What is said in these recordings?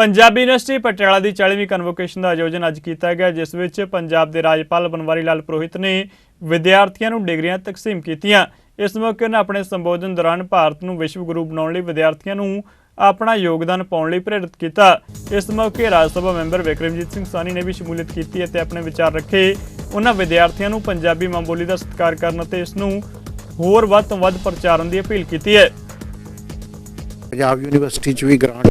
Punjabi university Patiala ਦੀ 40ਵੀਂ convocation ਦਾ ਆਯੋਜਨ ਅੱਜ ਕੀਤਾ ਗਿਆ, ਜਿਸ ਵਿੱਚ ਪੰਜਾਬ ਦੇ ਰਾਜਪਾਲ ਬਨਵਾਰੀ ਲਾਲ ਪੁਰੋਹਿਤ ਨੇ ਵਿਦਿਆਰਥੀਆਂ ਨੂੰ ਡਿਗਰੀਆਂ ਤਕਸੀਮ ਕੀਤੀਆਂ। ਇਸ ਮੌਕੇ ਉਹਨਾਂ ਆਪਣੇ ਸੰਬੋਧਨ ਦੌਰਾਨ ਭਾਰਤ ਨੂੰ ਵਿਸ਼ਵ ਗੁਰੂ ਬਣਾਉਣ ਲਈ ਵਿਦਿਆਰਥੀਆਂ ਨੂੰ ਆਪਣਾ ਯੋਗਦਾਨ ਪਾਉਣ ਲਈ ਪ੍ਰੇਰਿਤ ਕੀਤਾ। ਇਸ ਮੌਕੇ ਰਾਜ ਸਭਾ ਮੈਂਬਰ ਵਿਕਰਮਜੀਤ ਸਿੰਘ ਸਾਨੀ ਨੇ ਵੀ ਸ਼ਮੂਲੀਅਤ ਕੀਤੀ ਅਤੇ ਆਪਣੇ ਵਿਚਾਰ ਰੱਖੇ। ਉਹਨਾਂ ਵਿਦਿਆਰਥੀਆਂ ਨੂੰ ਪੰਜਾਬੀ ਮਾਂ ਬੋਲੀ ਦਾ ਸਤਿਕਾਰ ਕਰਨ ਅਤੇ ਇਸ ਨੂੰ ਹੋਰ ਵੱਧ ਤੋਂ ਵੱਧ ਪ੍ਰਚਾਰਨ ਦੀ ਅਪੀਲ ਕੀਤੀ ਹੈ। ਪੰਜਾਬ ਯੂਨੀਵਰਸਿਟੀ ਚ ਵੀ ਗ੍ਰਾਂਟ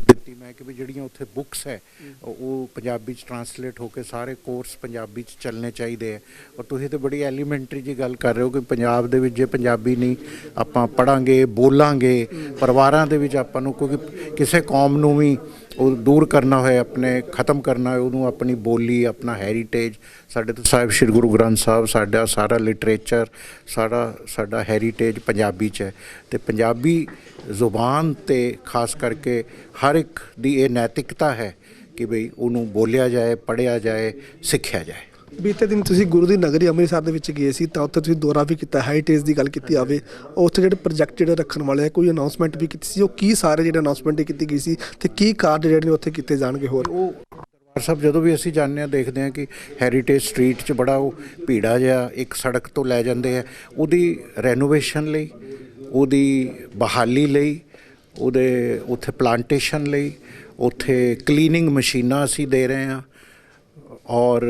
ਦਿੱਤੀ ਕਿ ਵੀ ਜਿਹੜੀਆਂ ਉੱਥੇ ਬੁੱਕਸ ਹੈ, ਉਹ- ਉਹ ਪੰਜਾਬੀ ਚ ਟਰਾਂਸਲੇਟ ਹੋ ਕੇ ਸਾਰੇ ਕੋਰਸ ਪੰਜਾਬੀ ਚ ਚੱਲਣੇ ਚਾਹੀਦੇ ਹੈ। ਔਰ ਤੁਸੀਂ ਤੇ ਬੜੀ ਐਲੀਮੈਂਟਰੀ ਜੀ ਗੱਲ ਕਰ ਰਹੇ ਹੋ ਕਿ ਪੰਜਾਬ ਦੇ ਵਿੱਚ ਜੇ ਪੰਜਾਬੀ ਨਹੀਂ ਆਪਾਂ ਪੜਾਂਗੇ ਬੋਲਾਂਗੇ, ਪਰਿਵਾਰਾਂ ਦੇ ਵਿੱਚ ਆਪਾਂ ਨੂੰ ਕਿਉਂਕਿ ਕਿਸੇ ਕੌਮ ਨੂੰ ਵੀ ਉਹ ਦੂਰ ਕਰਨਾ ਹੋਏ, ਆਪਣੇ ਖਤਮ ਕਰਨਾ ਹੋਏ, ਉਹਨੂੰ ਆਪਣੀ ਬੋਲੀ, ਆਪਣਾ ਹੈਰੀਟੇਜ ਸਾਡੇ ਤੋਂ ਸਾਹਿਬ ਸ੍ਰੀ ਗੁਰੂ ਗ੍ਰੰਥ ਸਾਹਿਬ, ਸਾਡਾ ਸਾਰਾ ਲਿਟਰੇਚਰ ਸਾਰਾ ਸਾਡਾ ਹੈਰੀਟੇਜ ਪੰਜਾਬੀ ਚ ਹੈ। ਤੇ ਪੰਜਾਬੀ ਜ਼ੁਬਾਨ ਤੇ ਖਾਸ ਕਰਕੇ ਹਰ ਇੱਕ ਦੀ ਇਹ ਨੈਤਿਕਤਾ ਹੈ ਕਿ ਭਈ ਉਹਨੂੰ ਬੋਲਿਆ ਜਾਏ, ਪੜ੍ਹਿਆ ਜਾਏ, ਸਿੱਖਿਆ ਜਾਏ। ਬੀਤੇ ਦਿਨ ਤੁਸੀਂ ਗੁਰੂ ਦੀ ਨਗਰੀ ਅੰਮ੍ਰਿਤਸਰ ਦੇ ਵਿੱਚ ਗਏ ਸੀ, ਤਾਂ ਉੱਥੇ ਤੁਸੀਂ ਦੌਰਾ ਵੀ ਕੀਤਾ ਹੈਰੀਟੇਜ ਦੀ ਗੱਲ ਕੀਤੀ ਆਵੇ ਉੱਥੇ ਜਿਹੜੇ ਪ੍ਰੋਜੈਕਟ ਜਿਹੜੇ ਰੱਖਣ ਵਾਲੇ ਆ, ਕੋਈ ਅਨਾਉਂਸਮੈਂਟ ਵੀ ਕੀਤੀ ਸੀ? ਉਹ ਕੀ ਸਾਰੇ ਜਿਹੜੇ ਅਨਾਉਂਸਮੈਂਟ ਕੀਤੀ ਗਈ ਸੀ ਤੇ ਕੀ ਕਾਰਜ ਜਿਹੜੇ ਨੇ ਉੱਥੇ ਕੀਤੇ ਜਾਣਗੇ ਹੋਰ? ਉਹ ਦਰਬਾਰ ਸਾਹਿਬ ਜਦੋਂ ਵੀ ਅਸੀਂ ਜਾਂਦੇ ਹਾਂ, ਦੇਖਦੇ ਹਾਂ ਕਿ ਹੈਰੀਟੇਜ ਸਟਰੀਟ 'ਚ ਬੜਾ ਉਹ ਭੀੜਾ ਜਿਹਾ ਇੱਕ ਸੜਕ ਤੋਂ ਲੈ ਜਾਂਦੇ ਆ। ਉਹਦੀ ਰੈਨੋਵੇਸ਼ਨ ਲਈ, ਉਹਦੀ ਬਹਾਲੀ ਲਈ, ਉਹਦੇ ਉੱਥੇ ਪਲਾਂਟੇਸ਼ਨ ਲਈ, ਉੱਥੇ ਕਲੀਨਿੰਗ ਮਸ਼ੀਨਾਂ ਅਸੀਂ ਦੇ ਰਹੇ ਹਾਂ। ਔਰ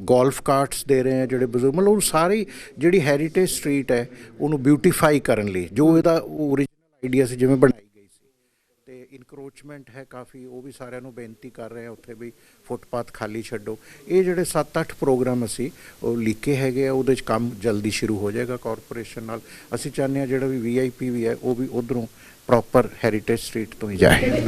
ਗੋਲਫ ਕਾਰਟਸ ਦੇ ਰਹੇ ਆ ਜਿਹੜੇ ਬਜ਼ੁਰਗ, ਮਤਲਬ ਉਹ ਸਾਰੀ ਜਿਹੜੀ ਹੈਰੀਟੇਜ ਸਟਰੀਟ ਹੈ, ਉਹਨੂੰ ਬਿਊਟੀਫਾਈ ਕਰਨ ਲਈ, ਜੋ ਇਹਦਾ ਓਰੀਜਨਲ ਆਈਡੀਆ ਸੀ, ਜਿਵੇਂ ਬਣਾਈ ਗਈ ਸੀ। ਤੇ ਇਨਕਰੋਚਮੈਂਟ ਹੈ ਕਾਫੀ, ਉਹ ਵੀ ਸਾਰਿਆਂ ਨੂੰ ਬੇਨਤੀ ਕਰ ਰਹੇ ਆ, ਉੱਥੇ ਵੀ ਫੁੱਟਪਾਥ ਖਾਲੀ ਛੱਡੋ। ਇਹ ਜਿਹੜੇ 7-8 ਪ੍ਰੋਗਰਾਮ ਅਸੀਂ, ਉਹ ਲਿਖੇ ਹੈਗੇ ਆ, ਉਹਦੇ 'ਚ ਕੰਮ ਜਲਦੀ ਸ਼ੁਰੂ ਹੋ ਜਾਏਗਾ ਕਾਰਪੋਰੇਸ਼ਨ ਨਾਲ। ਅਸੀਂ ਚਾਹੁੰਦੇ ਆ ਜਿਹੜਾ ਵੀ ਵੀਆਈਪੀ ਵੀ ਹੈ, ਉਹ ਵੀ ਉਧਰੋਂ ਪ੍ਰੋਪਰ ਹੈਰੀਟੇਜ ਸਟਰੀਟ ਤੋਂ ਹੀ ਜਾਏ।